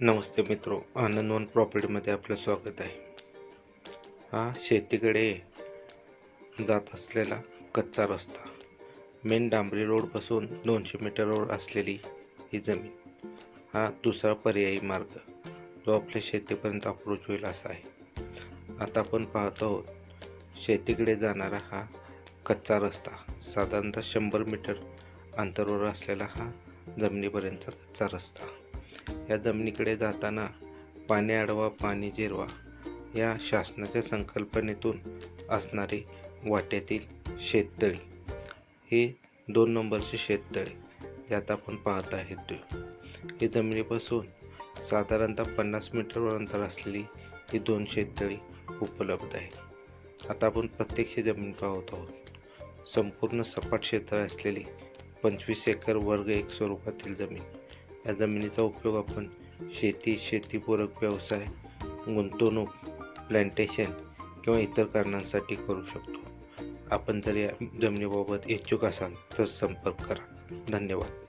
नमस्ते मित्रो आनंद वन प्रॉपर्टीमध्ये आपलं स्वागत आहे. हा शेतीकडे जात असलेला कच्चा रस्ता. मेन डांबरी रोडपासून दोनशे मीटरवर असलेली ही जमीन. हा दुसरा पर्यायी मार्ग. जो आपल्या शेतीपर्यंत अप्रोच होईल असा आहे. आता आपण पाहतो आहोत शेतीकडे जाणारा हा कच्चा रस्ता. साधारणतः शंभर मीटर अंतरावर असलेला हा जमिनीपर्यंतचा कच्चा रस्ता. या जमिनीकडे जाताना पाणी अडवा पाणी जिरवा या शासनाच्या संकल्पनेतून असणारी वाट्यातील शेततळी. हे दोन नंबरचे शेततळे ज्यात आपण पाहत आहेत. हे ही जमिनीपासून साधारणतः पन्नास मीटरवर अंतर असलेली ही दोन शेततळी उपलब्ध आहे आता आपण प्रत्यक्ष जमीन पाहत आहोत. संपूर्ण सपाट क्षेत्र असलेली पंचवीस एकर वर्ग एक स्वरूपातील जमीन. या जमिनीचा उपयोग आपण शेती शेतीपूरक व्यवसाय गुंतवणूक प्लांटेशन किंवा इतर कारणांसाठी करू शकतो. आपण जर या जमिनीबाबत इच्छुक असाल तर संपर्क करा. धन्यवाद.